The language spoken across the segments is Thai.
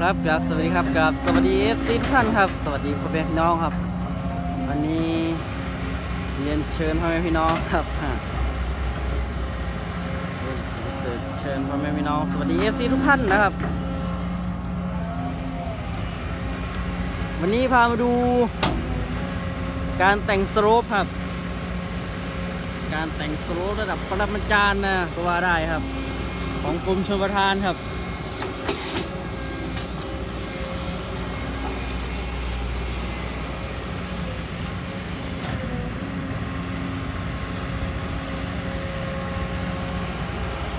ครับครับสวัสดีครับครับสวัสดีเอฟซีทุกท่านครับ สวัสดีพ่อแม่พี่น้องครับ วันนี้เรียนเชิญพ่อแม่พี่น้องครับเรียนเชิญพ่อแม่พี่น้องสวัสดีเอฟซีทุกท่านนะครับ วันนี้พามาดู การแต่งสโลปครับ การแต่งสโลประดับปรมาจารย์นะก็ว่าได้ครับ ของกรมชลประทานครับ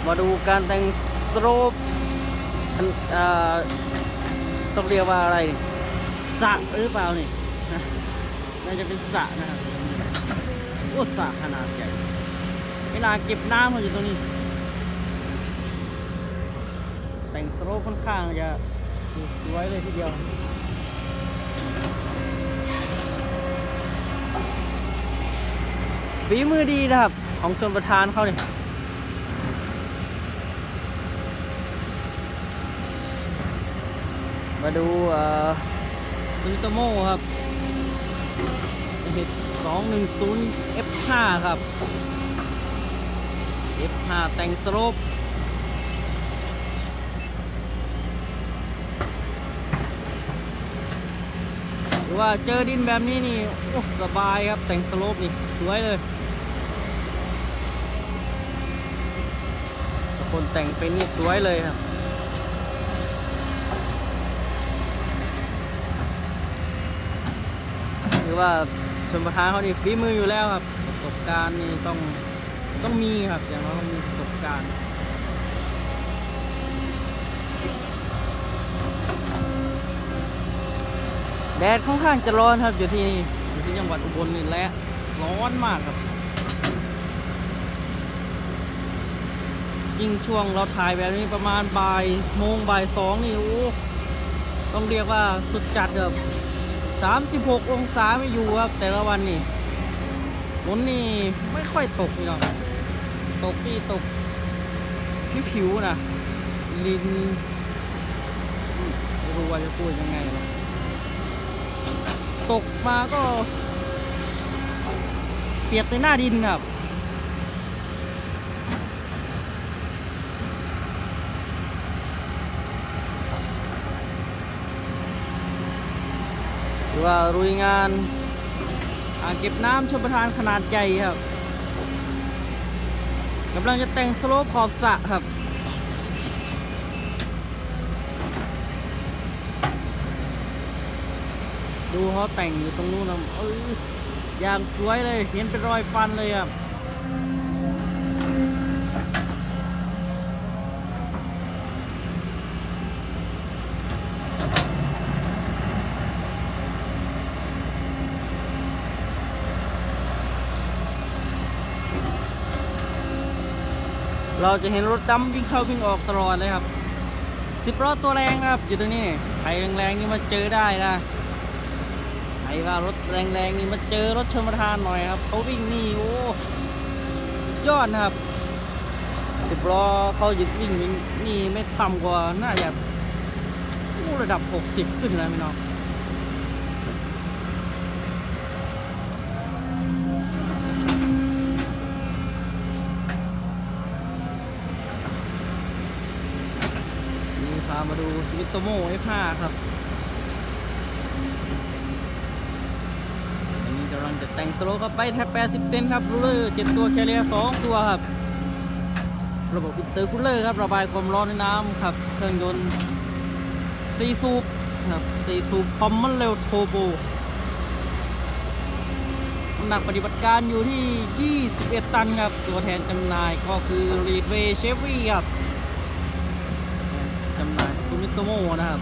มาดูการแต่งสโลปอันเอ่อต้องเรียกว่าอะไรสระหรือเปล่านี่น่าจะเป็นสระนะครับโอ้สระขนาดใหญ่เวลาเก็บน้ำมันอยู่ตรงนี้ แต่งสโลปค่อนข้างจะสวยเลยทีเดียวฝีมือดีนะครับ ของชนประธานเขาเนี่ย มาดูเอ่อซูโตโมครับสองหนึ่งศูนย์ F5 ครับ F5 แต่งสโลปหรือว่าเจอดินแบบนี้นี่โอ้สบายครับแต่งสโลปนี่สวยเลยคนแต่งเป็นนี่สวยเลยครับ ถือว่าชมประธานเขานี่ฝีมืออยู่แล้วครับ ประสบการณ์นี่ต้องต้องมีครับ อย่างน้อยต้องมีประสบการณ์แดดค่อนข้างจะร้อนครับอยู่ที่นี่อยู่ที่จังหวัดอุบลนี่แหละร้อนมากครับ ยิ่งช่วงเราถ่ายแบบนี้ประมาณบ่ายโมงบ่ายสองนี่โอ้ต้องเรียกว่าสุดจัดครับบ หกองศาไม่อยู่ครับ แต่ละวันนี่ฝนนี่ไม่ค่อยตกนี่หรอกตกนี่ตกผิวๆนะลินไม่รู้ว่าจะพูดยังไงหรอกตกมาก็ เปียกในหน้าดินครับ รือว่ารุยงานอ่างเก็บน้ำชมประทานขนาดใหญ่ครับกำลังจะแต่งสโลปขอบสระครับดูเขาแต่งอยู่ตรงนู้นนะเอ้ยอย่างสวยเลย เห็นเป็นรอยฟันเลยครับ เราจะเห็นรถดำวิ่งเข้าวิ่งออกตลอดเลยครับสิบล้อตัวแรงนะครับ อยู่ตรงนี้ใครแรงๆนี่มาเจอได้นะใครว่ารถแรงๆนี่มาเจอรถชนประทานหน่อยครับเขาวิ่งนี่โอ้ยอดนะครับสิบล้อเขาหยุดวิ่งนี่ไม่ต่ำกว่าน่าจะโอ้ระดับ 60 ขึ้นแล้วพี่น้อง มาดูสวิตโตโม่ F5 ครับอันนี้กำลังจะแต่งสโลว์ครับไปแท็บ80 เซนครับรูเลอร์7ตัวแคเรีย2ตัวครับ ระบบอินเตอร์คูลเลอร์ครับ ระบายความร้อนในน้ำครับ เครื่องยนต์4สูบครับ4สูบคอมมอนเร็วโทโบน้ำหนักปฏิบัติการอยู่ที่ 21 ตันครับ ตัวแทนจำหน่ายก็คือรีดเวย์เชฟวี่ครับ จำหน่ายซูมิโตโมนะครับ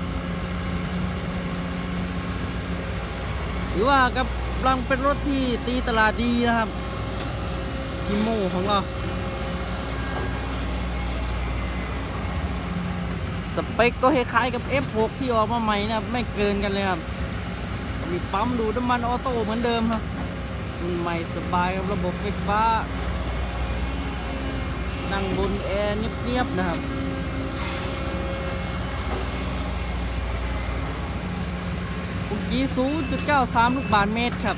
หรือว่ากำลังเป็นรถที่ตีตลาดดีนะครับนิโมของเรา สเปคก็คล้ายๆกับ F6 ที่ออกมาใหม่นะครับ ไม่เกินกันเลยครับ มีปั๊มดูดน้ำมันออโต้เหมือนเดิมครับรุ่นใหม่สบายกับระบบไฟฟ้า นั่งบนแอร์เงียบๆนะครับ กี0.93 ลูกบาศก์เมตรครับ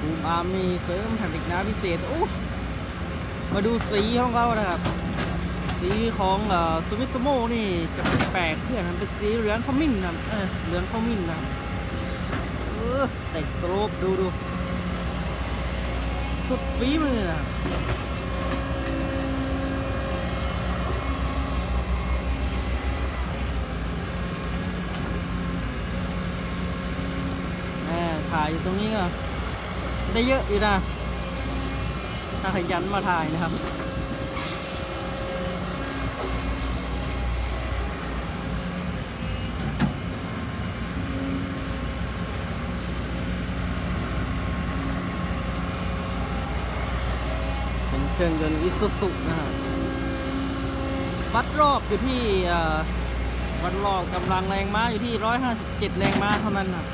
บูมอาร์มีเสริมแผ่นเหล็กน้ำพิเศษโอ้มาดูสีของเขานะครับ สีของสวิตโมนี่จะแปลกเพื่อนเป็นสีเหลืองขมิ้นนะเออเหลืองขมิ้นนะเออแต่สโลปดูดูสุดฝีมือนะครับแม่ถ่ายอยู่ต รงนี้ก็ได้เยอะอยู่นะถ้าขยันมาถ่ายนะครับเป็นเครื่องยนต์อิซูซุนะครับวัดรอบอยู่ที่วัดรอบกำลังแรงม้าอยู่ที่ 157 แรงม้าเท่านั้นนะ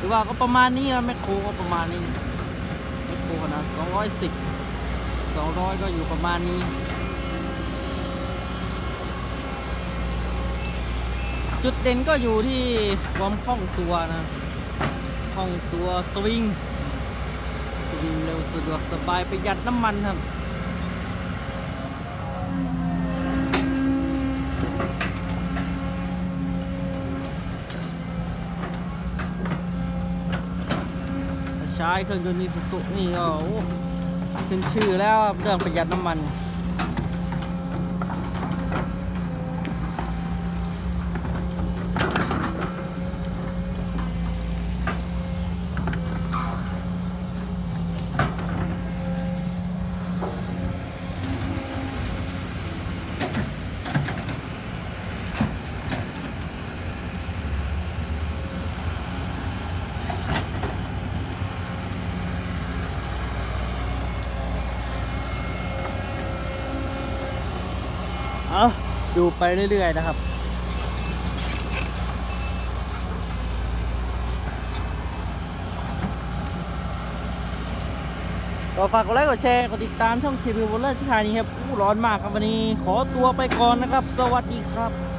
หรือว่าก็ประมาณนี้นะแมคโครก็ประมาณนี้แมคโครขนาด210 200ก็อยู่ประมาณนี้จุดเด่นก็อยู่ที่ความคล่องตัวนะคล่องตัวสวิงสวิงเร็วสะดวกสบายประหยัดน้ำมันครับ ใช้เครื่องยนต์มีสุสุนี่ก็ขึ้นชื่อแล้วเรื่องประหยัดน้ำมัน เอาดูไปเรื่อย ๆ นะครับ ก็ฝากกดไลค์กดแชร์กดติดตามช่องทีวีวอลเลอร์ชิคานี้ครับร้อนมากครับวันนี้ขอตัวไปก่อนนะครับ สวัสดีครับ